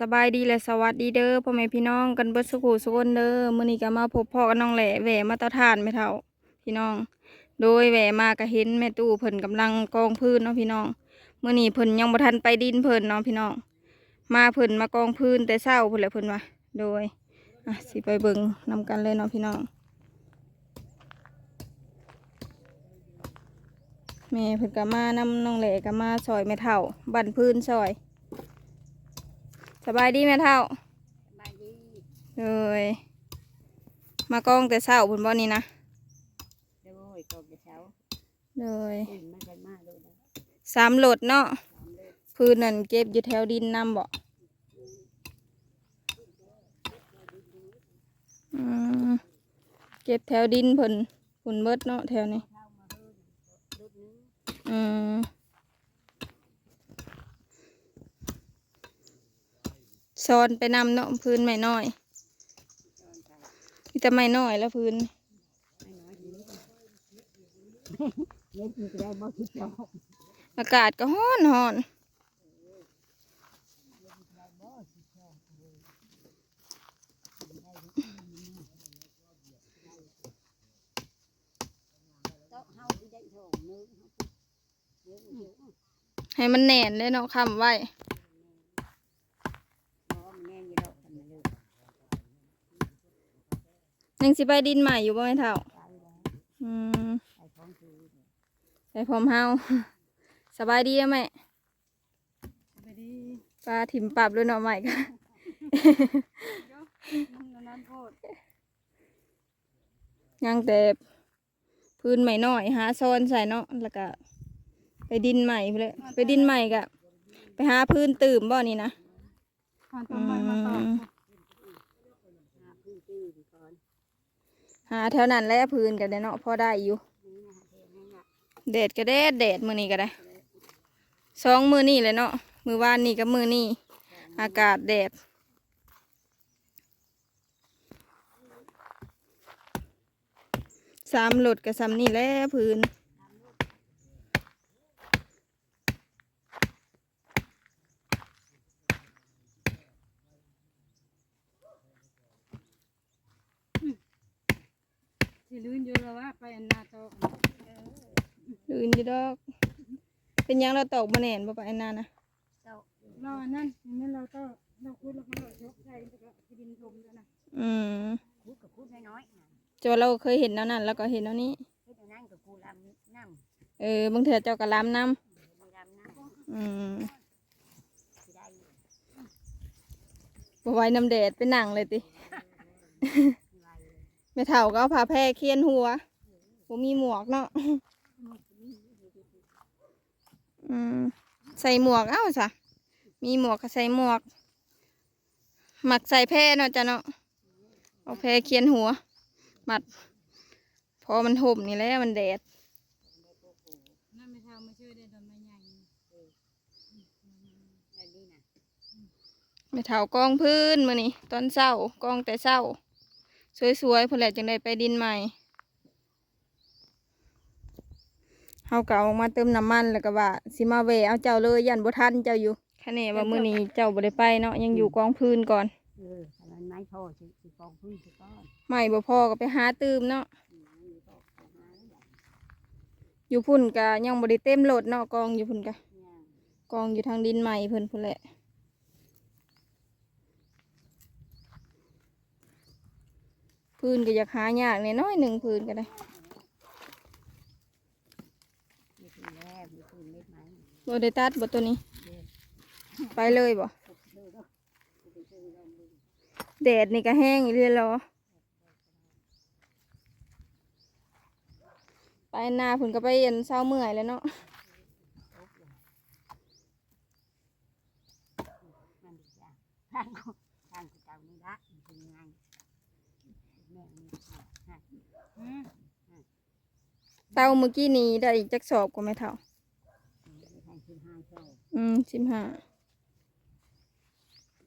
สบายดีและสวัสดีเด้อพ่อแม่พี่น้องกันเบิดสุขุสุกคนเด้อมื้อนี้ก็มาพบพ่อกับน้องแหล่แหวมาตาถ่านไม่เท่าพี่น้อง โดยแหวมาก็เห็นแม่ตู้เพิ่นกำลังกองพื้นเนาะพี่น้องมื้อนี้เพิ่นยังบ่ทันไปดินเพิ่นเนาะพี่น้อง มาเพิ่นมากองพื้นแต่เช้าเพิ่นแหละเพิ่นว่าโดยอะสิไปเบิ่งนำกันเลยเนาะพี่น้องแม่เพิ่นก็มานำน้องแหล่ก็มาซอยแม่เฒ่าบั่นพื้นซอย สบายดีแม่เท่าบายดีเลยมากองแต่เช้าพุ่นบ่นี่นะโดยกบเช้าเลยตื่นมากันมาเลยนะสามโหลดเนาะสามเลยพื้นนั่นเก็บอยู่แถวดินนำบ่อืมเก็บแถวดินเพิ่นพุ่นเบิดเนาะแถวนี้เข้ามาเพิ่มรุดนึงอืม ซอนไปนำเนาะพื้นไม่น้อยตอนไมีแต่ไม่น้อยแล้วพื้นอากาศก็ฮ้อนฮ้อนให้มันแน่นเลยเนาะคำไว้ พอมันแน่นอยู่ดอกกันมาเลย ยังสิไปดินใหม่อยู่บ่แม่เท่าไปแล้วอืมไปของคือไปพร้อมเฮาสบายดีอะแม่ไปดีปลาถิ่มปรับด้วยเนาะใหม่กันมันนั้นโพดยังแต่พื้นใหม่น้อยหาโซนใส่เนาะแล้วก็ไปดินใหม่ไปเลยไปดินใหม่กะไปหาพื้นตื่มบ่นี่นะผ่านอืต้นไม้มาต่อม หาพื้นที่ก่อน หาแถวนั้นแล่พื้นกันเนาะพอได้อยู่เทนนั่นน่ะแดดก็แดดแดดมือนี้ก็ได้สองมือนี่เลยเนาะมือวานนี่กับมือนี่อากาศแดดสามหลดกับสามนี่แล่พื้น สิลื่นอยู่แล้วว่าไปอันนาโตะลื่นอยู่ดอก เป็นหยังเราตอกมาแน่นบ่ไปอันนั้นนะโตะเราอันนั้นอันนั้นเราก็เราคุดแล้วก็เรายกใส่แล้วก็ที่ดินถมแล้วนะอืมคูดกับคูดน้อยๆนะจนเราเคยเห็นแนวนั้นแล้วก็เห็นแนวนี้คูดอันนั่นกับคูดลำน้ำเออบางเถื่อเจ้ากระลามน้มีลำน้ำำอืมสิได้อยู่บ่ไว้น้ำแดดเป็นหนังเลยติที่ไว้เลย แม่เฒ่าก็เอาผ้าแพร่เคียนหัวผมมีหมวกเนาะอืมใส่หมวกเอ้าสะมีหมวกก็ใส่หมวกหมักใส่แพร่เนาะจ้ะเนาะเอาแพร่เคียนหัว มัด พอมันห่มนี่แหละมันแดดนั่นไม่เท่าม่ช่วยได้ทำไม่ใหญ่แม่เฒ่ากองพื้นมือนี้ตอนเช้ากองแต่เช้า สวยๆพุ่นแหละจังได้ไปดินใหม่เฮาก็เอามาเติมน้ำมันแล้วก็ว่าสิมาแวะเอาเจ้าเลยยันบ่ทันเจ้าอยู่คะแนว่ามื้อนี้เจ้าบ่ได้ไปเนาะยังอยู่กองพื้นก่อนเอออันนั้นไม้พอสิสิกองพื้นสิก้อนไม่บ่พอก็ไปหาตืมเนาะอืมอันนี้ก็ไปหาแล้วอย่างอยู่พุ่นก็ยังบ่ได้เต็มโหลดเนาะกองอยู่พุ่นก็เนี่ยกองอยู่ทางดินใหม่เพิ่นพุ่นแหละ พื้นก็อยากหายากแน่น้อยหนึ่งพื้นก็ได้มีพื้นแรกมีพื้นเม็ดไม้บ่ได้ตัดบ่ตัวนี้ ไปเลยบ่เด้อเด้อไปซื้อลองดูแดดนี่ก็แห้งอีเรื่อยรอไปหน้าพุ่นก็ไปเย็นเช้าเมื่อยแล้วเนาะ มันดีจ้ะทางเขาทางเจ้านี่ละมันเป็นไงแม่นี่ฮะ อืม เต้าเมื่อกี้นี้ได้จักสอบกว่าไหม่เท่าทางคือห้างโซ่อืมสิบห้า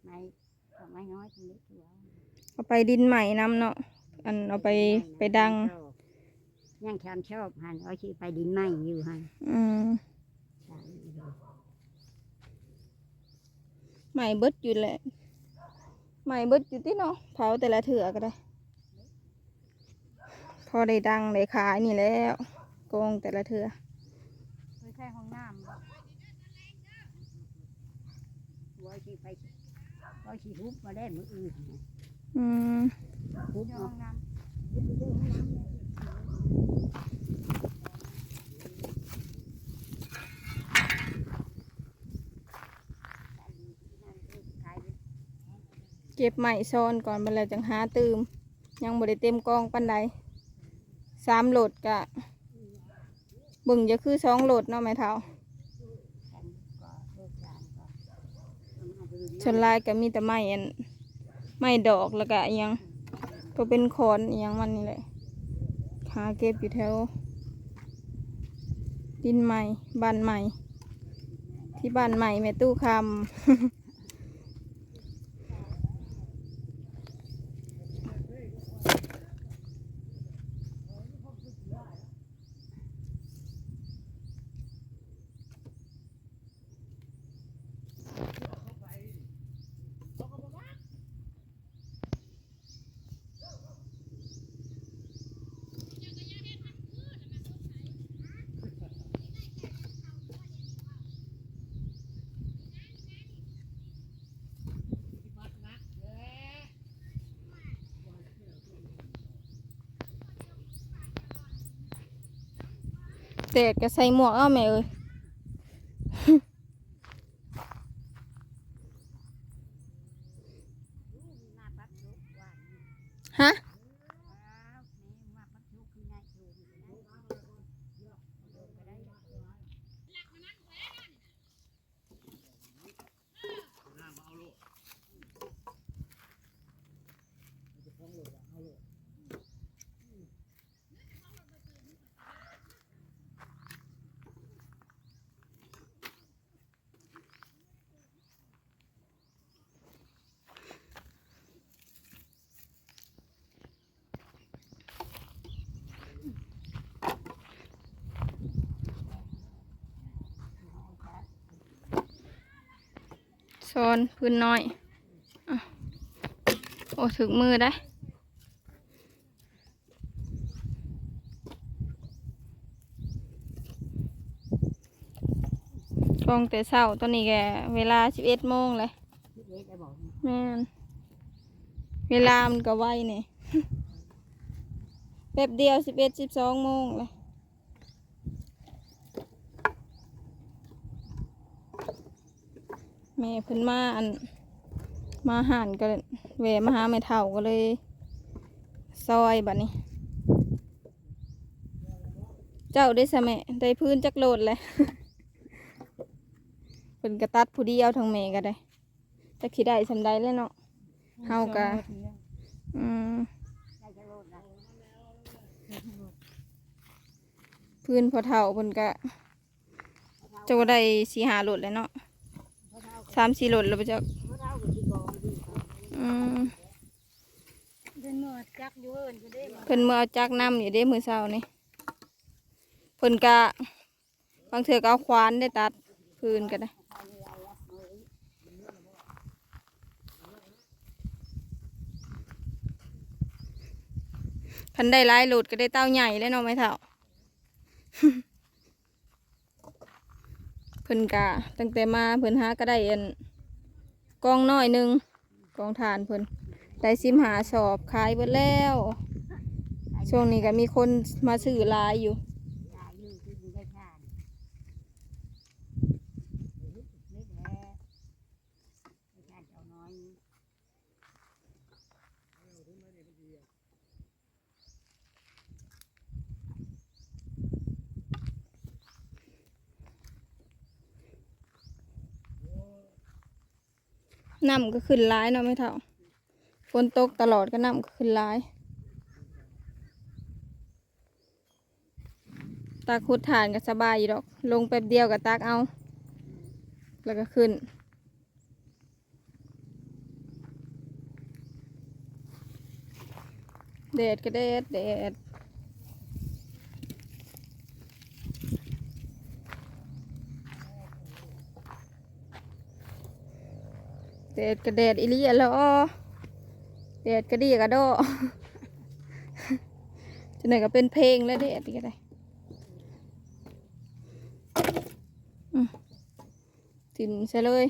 ไม้เอาไม้น้อยตรงนี้ตัวเอาไปดินใหม่นำเนาะ อันเอาไปไปดังยังแคมชอบหันเอาชีไปดินไหมอยู่หันอืมใช่ใหม่เบิดอยู่แหละใหม่เบิดอยู่ที่เนาะเผาแต่ละเถื่อก็ได้ พอได้ดังได้ขายนี่แล้วกองแต่ละเถื่อไปใช้ห้องน้ำบ่ว่าสิไปว่าสิทุบมาได้มืออื่นนะอืมทุบเดี๋ยวเนาะห้องน้ำขายเก็บใหม่ซ้อนก่อนบันไลจังหาตืมยังบ่ได้เต็มกองปันใด สามโหลดกะบิ่งจะคือสองโหลดเนาะแม่เท้ากันก็เลิกการก็เอาไปดูชนลายก็มีแต่ไม้อันไม้ดอกแล้วก็ยังก็เป็นคอนอยังมันนี่แหละหาเก็บอยู่แถวดินใหม่บ้านใหม่ ที่บ้านใหม่แม่ตู้คำ เตดก็ใส่หมวกเอาแม่เอ้ย มาปักทุกวัน ฮะ ว้าวนี่มาปักทุกคือนายชูนี่นะโดนไปได้ ซ้อนพื้นน้อยอะโอ้ถึงมือได้กองแต่เช้าตอนนี้แกเวลาสิบเอ็ดโมงเลยที่เล็กได้บอกแม่นเวลามันก็ไวเนี่ยแป๊บเดียวสิบเอ็ดสิบสองโมงเลย แม่เพิ่นมาอันมาหันก็แวะมาหาไม่เท่าก็เลย ซอยบัดนี้ เจ้าได้สะแม่ได้พื้นจักโลดเลยเพิ่นกระตัดผู้เดียวทั้งแม่ก็ได้จักสิได้สำได้แล้วเนาะเฮาก็อืมได้จะโลดนพื้นพอเท่าเพิ่นก็จะว่าได้สีหาโลดเลยเนาะ สามสี่โหลดแล้วไปจักเพราะเท่ากับที่กองดีครับอืมเป็นหนวดจักอยู่เอิ้นก็ได้บ่เพิ่นเมื่อเอาจักน้ำอยู่เด้มือเช้านี่เพิ่นก็บางเถื่อก็เอาควานได้ตัดพื้นก็ได้พันได้หลายโหลดก็ได้เต้าใหญ่แล้วเนาะไม่เท่า เพิ่นกะตั้งแต่มาเพิ่นหาก็ได้เอ็นกองน้อยหนึ่งกองทานเพิ่นได้ซิมหาสอบขายเบิดแล้ว ช่วงนี้ก็มีคนมาซื้อลายอยู่ที่อยู่ได้ชาติเล็กแล้ได้ชาติเจ้าน้อย น้ำก็ขึ้นร้ายเนาะไม่เท่าฝนตกตลอดก็น้ำก็ขึ้นร้ายตาคุดฐานก็สบายอยู่ดอก ลงแป๊บเดียวก็ตักเอา แล้วก็ขึ้น แดดก็แดดแดด แดดกระแดดอีเลียแล้วแดดกระดีกระโดจะไหนก็เป็นเพลงแล้วแดดอีกอะไรอืมทิมใช่เลย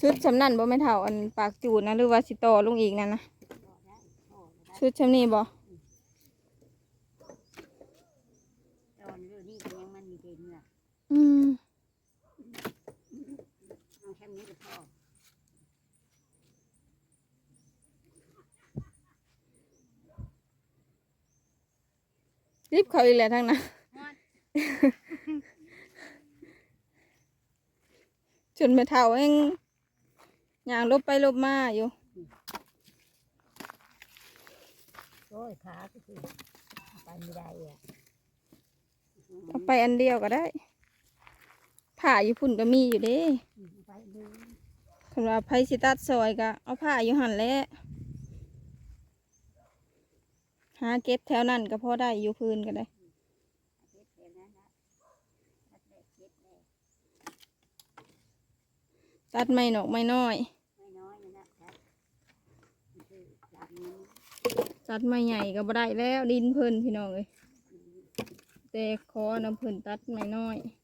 ชุดชำนั่นบ่ไม่เท่าอันปากจูดนะหรือว่าสิตอลงอีกนั่นนะบอกได้โอ้ได้ชุดชำนี้บ่ ตอนเรื่องนี้ก็ยังมันมีเด่นเนื้อ อืมเอาแค่นี้ก็พอรีบเขาอีกแล้วทั้งนั้น จนไม่เท่าเองย่างลบไปลบมาอยู่ โอ้ยขาก็คือเอาไปไม่ได้อะ เอาไปอันเดียวก็ได้ ผ้าอยู่พุ่นก็มีอยู่เด้อืมเอาไปดูคำว่าไผสิตัดซอยก็เอาผ้าอยู่หันแหล้วหาเก็บแถวนั้นก็พอได้อยู่พื้นก็ได้เจ็บเดี๋ยวนั้นนะตัดเด็กเจ็บแน่ตัดไม่หนอกไม่น้อยไม่น้อยนะครับมันคือจากนี้ตัดไม่ใหญ่ก็บ่ได้แล้วดินเพิ่นพี่น้องเอ้ยแต่ขอน้ำเพิ่นตัดไม่น้อยพ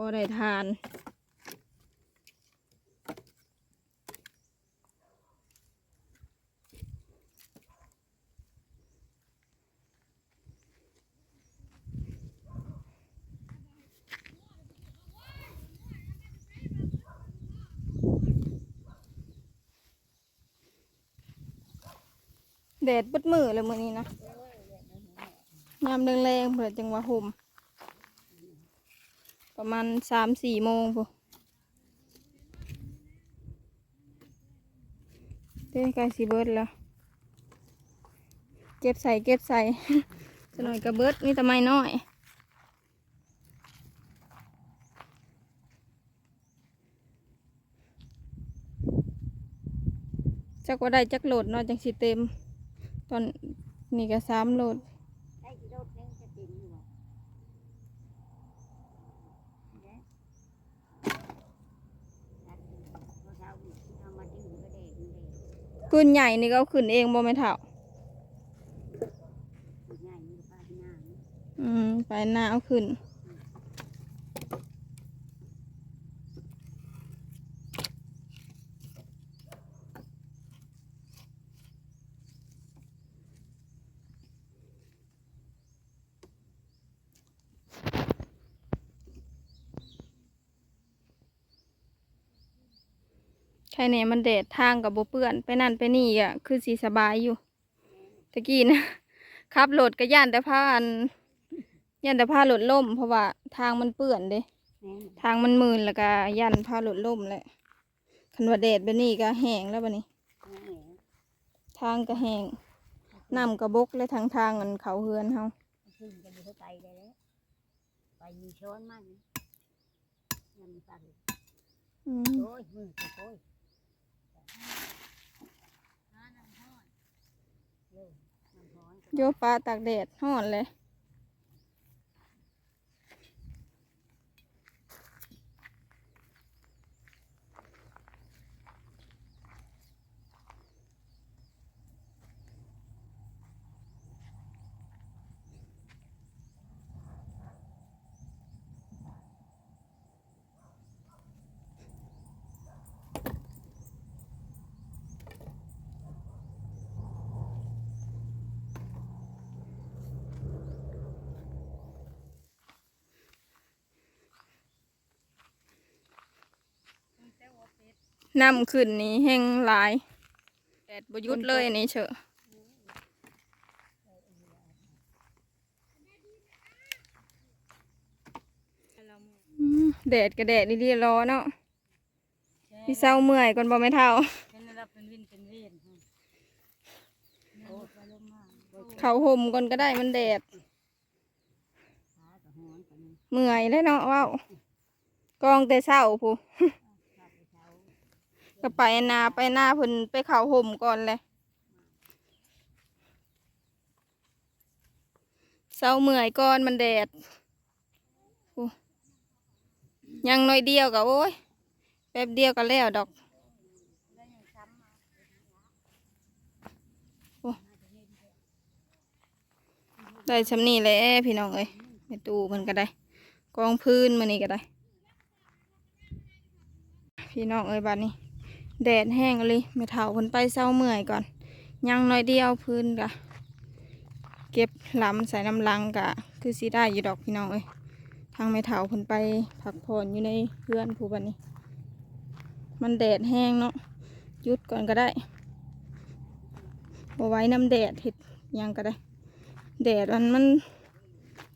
อได้ทาน แดดเบดมือเลยมือนี้นะยามแรงๆเผื่อจังหวะห่ม ประมาณสามสี่โมงพุเด้กล้สิเบิร์ดแล้ว เก็บใส่เก็บใส่จะหน่อยกระเบิดนี่แต่ไม่น้อยจักว่าได้จักโหลดเนาะจังสิเต็ม ตอนนี้ก็สามโหลดกี่โดดนึงจะติ่มอยู่บ่เนี่ยตัดพอเช้าเอามาดิ้งก็เด็กนี่เด็ก ขึ้นใหญ่นี่ก็เอาขึ้นเองบ่แม่นเท่าง่ายนี่ป้าที่หน้านี่อืม ไปหน้าเอาขึ้น ใครเนี่ยมันแดดทางกับโบเปื้อน ไปนั่นไปนี่อะคือสีสบายอยู่ตะกี้นะขับรถก็ย่านแต่ผ้าอันย่านแต่ผ้ารถล่ม เพราะว่าทางมันเปื้อนเด้แม่นทางมันมืนแล้วก็ยันผ้าหลุดล่มแหละคันว่าแดดแบบนี้ก็แห้งแล้วบัดนี้แม่นทางก็แห้งน้ำกระบกและทางทางอันเขาเฮือนเฮาขึ้นกันอยู่ไปได้แล้วไปมีช้อนมันยังมีปลาอืมโอ้ยมือตะโกยเร็วน้ำร้อน โยปลาตากแดดห่อนเลย น้ำขึ้นนี่แห้งหลายแดดบยุดเลยนนี้เชอะแดดก็แดดดีๆรอเนาะพี่เศร้าเมื่อยก่อนบ่ไม่เท่าเขาห่มก่อนก็ได้มันแดด เมื่อยเลยเนาะว้าวกองแต่เศร้าผู้ ก็ไปนาไปหน้าเพิ่นไปเขาห่มก่อนเลยเศร้าเมื่อยก่อนมันแดดยังน้อยเดียวก็โอ้ยแป๊บเดียวก็แล้วดอกอได้ชำนี่แหละพี่น้องเอ้ยในตู้มันก็ได้ กองพื้นมันนี่ก็ได้ พี่น้องเอ้ยบัดนี้ แดดแห้งเลยไม่เท่าคนไปเศร้าเมื่อยก่อน ยังน้อยเดียวพื้นกะ เก็บลำใส่น้ำลังกะ คือสีได้อยู่ดอกพี่น้องเอ้ยทางไม่เท่าคนไปพักผ่อนอยู่ในเพื่อนผู้บันนี้ มันแดดแห้งเนาะยุดก่อนก็ได้บไว้น้ำแดดเห็ดยังก็ได้ แดดมันมัน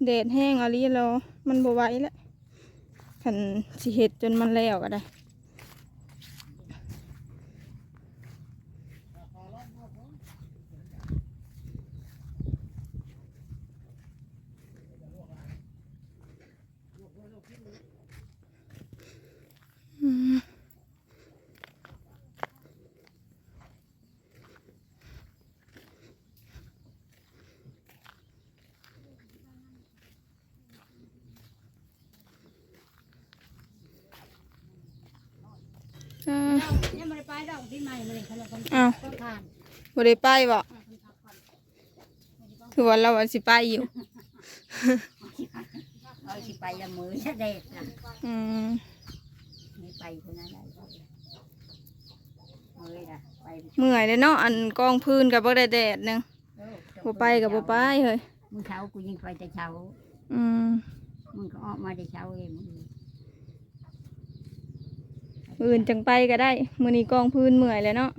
แดดแห้งอะไรเรามันบไว้แล้วขันสิเห็ดจนมันแล้วก็ได้ อืมอ่า เนี่ยมันไปดอกที่ใหม่มาเลยเขาเลยคน อ้าว ต้องทาน บ่ได้ไปบ่คือว่าเราว่าสิไปอยู่เอาสิไปละมือจะเด็กนะอืมไม่ไปคนนั้นได้มือละไปเมื่อยเลยเนาะอันกองพื้นกับบ่ได้แดดหนึงเออบ่ไปกับบ่ไปเฮ้ยมึงเช้ากูยิงไปแต่เช้าอืมมึงก็ออกมาแต่เช้าเองมึงมื้ออื่นจังไปก็ได้มื้อนี้กองพื้นเมื่อยแล้วเนาะ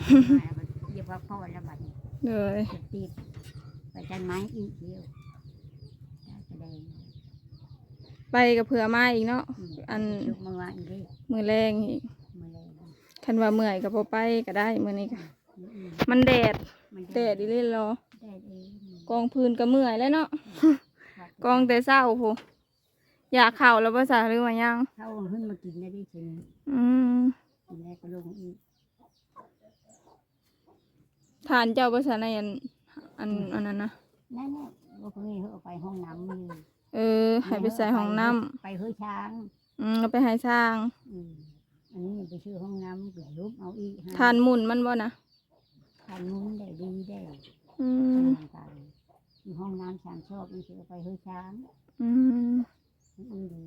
กองพื้นเลยวันนี้มาแล้วก็เรียกว่าพ่อแล้วบัดนี้เลยจะตีบไปจันไม้อีกเดียวแสดงไปกับเผื่อมาอีกเนาะอันชุกมือวางอีกดิมื้อแรงอีกมือเลยคันว่าเมื่อยก็บ่ไปก็ได้มื้อนี้ก็มืออื่นมันแดดมันแดดอีเล่นรอแดดเองกองพื้นก็เมื่อยแล้วเนาะครับกองแต่เช้าโหอยากเข้าแล้วภาษาหรือว่ายังเขาเอาขึ้นมากินได้ดิฉันอืม กินแล้วก็ลงอีก ทานเจ้าภาษาในอันอันอันนั้นนะนั่นแหละว่าพวกนี้เขาเอาไปห้องน้ำเลยเออให้ไปใส่ห้องน้ำไปเฮือช้างอืมเอาไปให้สร้าง อืมอันนี้ไปชื่อห้องน้ำก็ยุบเอาอีกให้ทานหมุนมันบ่นะทานมุ้งได้ดีได้อือืมมมีห้องน้ำช้างชอบนี่คือเอาไปเฮือช้างอืมอืมดี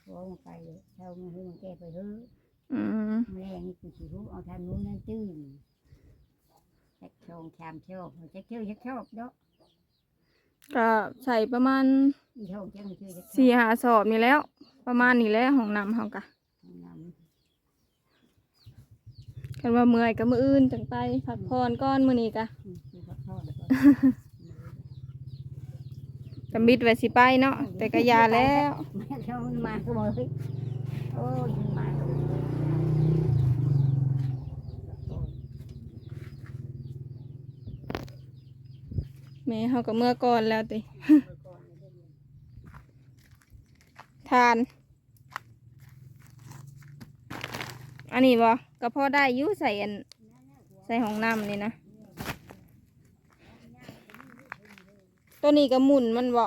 เพราะว่ามันไปเช่ามันเฮือมันแก้ไปเฮืออืมแม่นี่กูสิรู้เอาทานมุ้งนั่นตื้น แจ็คชองชามชอบแจ็คเชื่อแจ็คชอบเนาะก็ใส่ประมาณอีชอบแจ็คมันชื่อแจ็คชอบสี่หาสอบนี่แล้ว ประมาณนี้แหละห้องน้ำเฮากะห้องน้ำกันว่าเมื่อยก็มื้ออื่นจังไปพักผ่อนก่อนมื้อนี้กะอืมคือขอโทษแล้วก็กำบิดไว้สิไปเนาะแต่ก็อยาแล้วแม่เขามาก็บอกเฮ้ยโอ้ยมาก็บอก แม่เฮาก็เมื่อก่อนแล้วติทาน อันนี้บ่ก็พอได้อยู่ใส่อันใส่ห้องน้ำนี่นะ ตัวนี้ก็หมุนมันบ่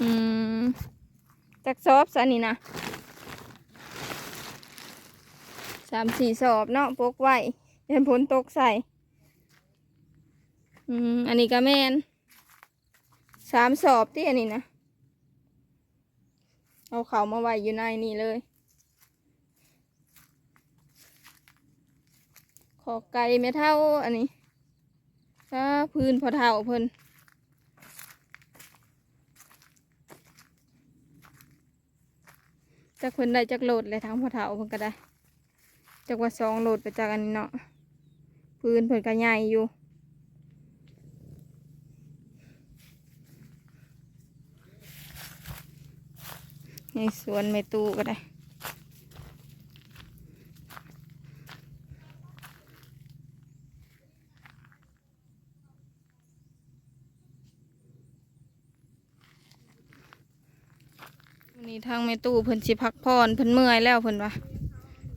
อืมจักสอบซะนี่นะสามสี่สอบเนาะปกไว้เห็นผลตกใส่ อืมอันนี้ก็แมนสามสอบที่อันนี้นะเอาเขามาไว้อยู่ในนี่เลย ขอไก่ไม่เท่าอันนี้ถ้าพื้นพอเท่าเพิ่นจากเพิ่นได้จากโหลดเลยทั้งพอเท่าเพิ่นก็ได้จากว่าสองโหลดไปจากอันนี้เนาะพื้นเพิ่นก็ใหญ่อยู่ ในสวนไม่ตู้ก็ได้ วันนี้ทางแม่ตู้เพิ่นสิพักผ่อนเพิ่นเมื่อยแล้วเพิ่นว่า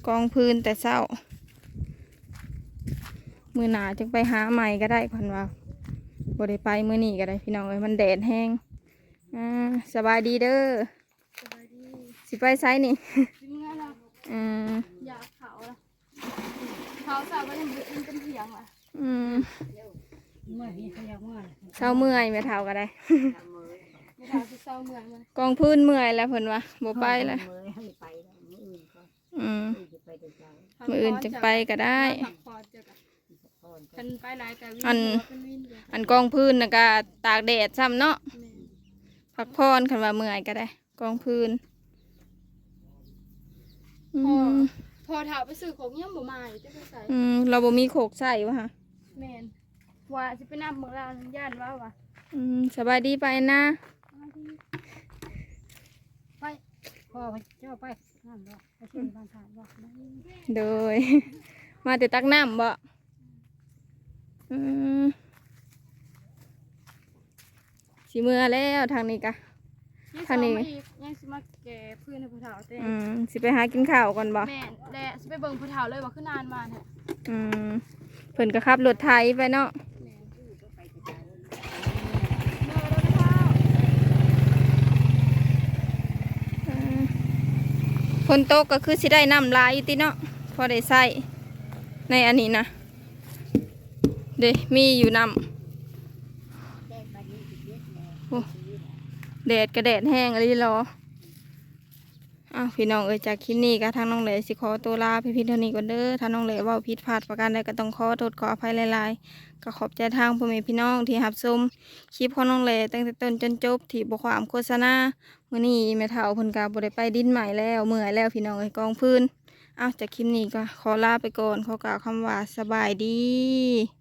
กองพื้นแต่เศร้า มือหนาจึงไปหาใหม่ก็ได้เพิ่นว่าบ่ได้ไปมื้อนี้ก็ได้พี่น้องเอ้ยมันแดดแห้งอ่าสบายดีเด้อ สิไปไซนี่สิเมื่อละอืมอยากเขาละเขาสาวก็ยังกินกันเถียงล่ะอืมเมื่อพี่เขาอยากเมื่อเช้าเมื่อยแม่เฒ่าก็ได้ทำมือไม่ถามสิเศร้าเมืองมันกองพื้นเมื่อยแล้วเพิ่นว่าบ่ไปแล้วมือให้ไปแล้วมืออื่นก็อืมจะไปแต่เช้ามื้ออื่นจะไปก็ได้ผักพอดเจอกันพ่อนกันไปหลายแต่วิ่งอันหัวเป็นวิ่งเดียวอันกองพื้นน่ะก็ตากแดดซ้ำเนาะแม่พักพรคันว่าเมื่อยก็ได้ กองพื้น อืมพอถามไปซื้อของเงี้ยบ่มาอยู่จะไปใส่อืมเราบ่มีโขกใส่วะฮะแม่นว่าสิไปนำเมืองลาวย่านว่าว่ะอืมสบายดีไปนะ ไปพ่อเจ้าไปนั่นบ่ไปที่บ้านทานบ่ได้โดย มาแต่ตักน้ำบ่อืมสิเมื่อแล้วทางนี้กะยัง ทางนี้สอมาอีกยังสิมาแก่พื้นในภูเขาเต้อืมสิไปหากินข้าวก่อนบ่แม่นแหละสิไปเบิ่งภูเขาเลยว่าคือนานมาเนี่ยอืมเพิ่นก็ขับรถไถไปเนาะแม่นเมื่อแล้วนะคะอืมฝนตกก็คือสิได้น้ำหลายอยู่ติเนาะพอได้ใส่ในอันนี้นะเด้มีอยู่น้ำ แจ้งไปนี่สิเด็ดแน่ โอ้ แดดกระแดดแห้งอะไรรออ้าวพี่น้องเอ้ยจากคลิปนี้ก็ทางน้องเหลสิขอตัวลาพี่พี่เท่านี้ก่อนเด้อถ้าน้องเหลว่าผิดพลาดประการใดก็ต้องขอโทษขออภัยหลายๆก็ขอบใจทางพ่อแม่พี่น้องที่รับชมคลิปของน้องเหลตั้งแต่ต้นจนจบที่บ่ความโฆษณามื้อนี้แม่เฒ่าพิ่นก็บ่ได้ไปดินใหม่แล้วเมื่อยแล้วพี่น้องเอ้ยกองพื้นอ้าวจากคลิปนี้ก็ขอลาไปก่อนขอกล่าวคำว่าสบายดี